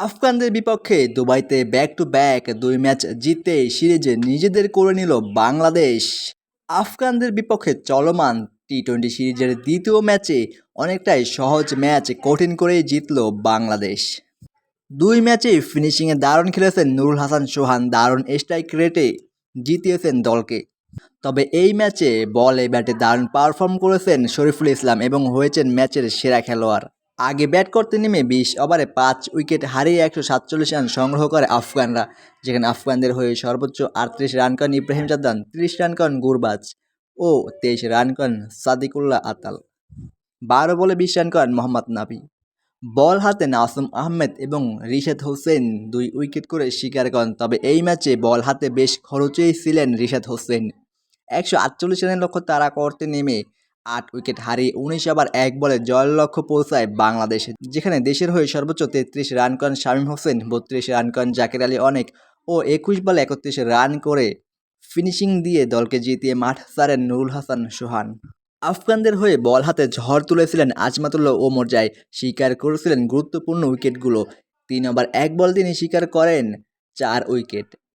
আফগানদের বিপক্ষে দুবাইতে back to back দুই ম্যাচ জিতে সিরিজে নিজেদের করে নিল বাংলাদেশ। আফগানদের বিপক্ষে চলমান টি টোয়েন্টি সিরিজের দ্বিতীয় ম্যাচে অনেকটাই সহজ ম্যাচ কঠিন করেই জিতল বাংলাদেশ। দুই ম্যাচে ফিনিশিংয়ে দারুণ খেলেছেন নুরুল হাসান সোহান, দারুণ স্ট্রাইক রেটে জিতিয়েছেন দলকে। তবে এই ম্যাচে বলে ব্যাটে দারুণ পারফর্ম করেছেন শরীফুল ইসলাম এবং হয়েছেন ম্যাচের সেরা খেলোয়াড়। আগে ব্যাট করতে নেমে বিশ ওভারে পাঁচ উইকেট হারিয়ে একশো সাতচল্লিশ রান সংগ্রহ করে আফগানরা, যেখানে আফগানদের হয়ে সর্বোচ্চ আটত্রিশ রান করেন ইব্রাহিম জাদ্দান, তিরিশ রান করেন গুরবাজ ও তেইশ রান করেন সাদিকুল্লাহ আতাল। বারো বলে বিশ রান করেন মোহাম্মদ নাবি বল হাতে নাসুম আহমেদ এবং রিশাদ হোসেন দুই উইকেট করে শিকার করেন, তবে এই ম্যাচে বল হাতে বেশ খরচেই ছিলেন রিশাদ হোসেন। একশো আটচল্লিশ রানের লক্ষ্য তারা করতে নেমে আট উইকেট হারিয়ে উনিশ ওভার, এক বলে জয়ের লক্ষ্য পৌঁছায় বাংলাদেশ। যেখানে দেশের হয়ে সর্বোচ্চ তেত্রিশ রান করেন শামীম হোসেন, বত্রিশ রান করেন জাকির আলী অনেক ও একুশ বলে একত্রিশ রান করে ফিনিশিং দিয়ে দলকে জিতিয়ে মাঠ ছাড়েন নুরুল হাসান সোহান। আফগানদের হয়ে বল হাতে ঝড় তুলেছিলেন আজমাতুল্লাহ ও মর্যায় স্বীকার করেছিলেন গুরুত্বপূর্ণ উইকেটগুলো। তিন ওভার, এক বল তিনি শিকার করেন, চার উইকেট।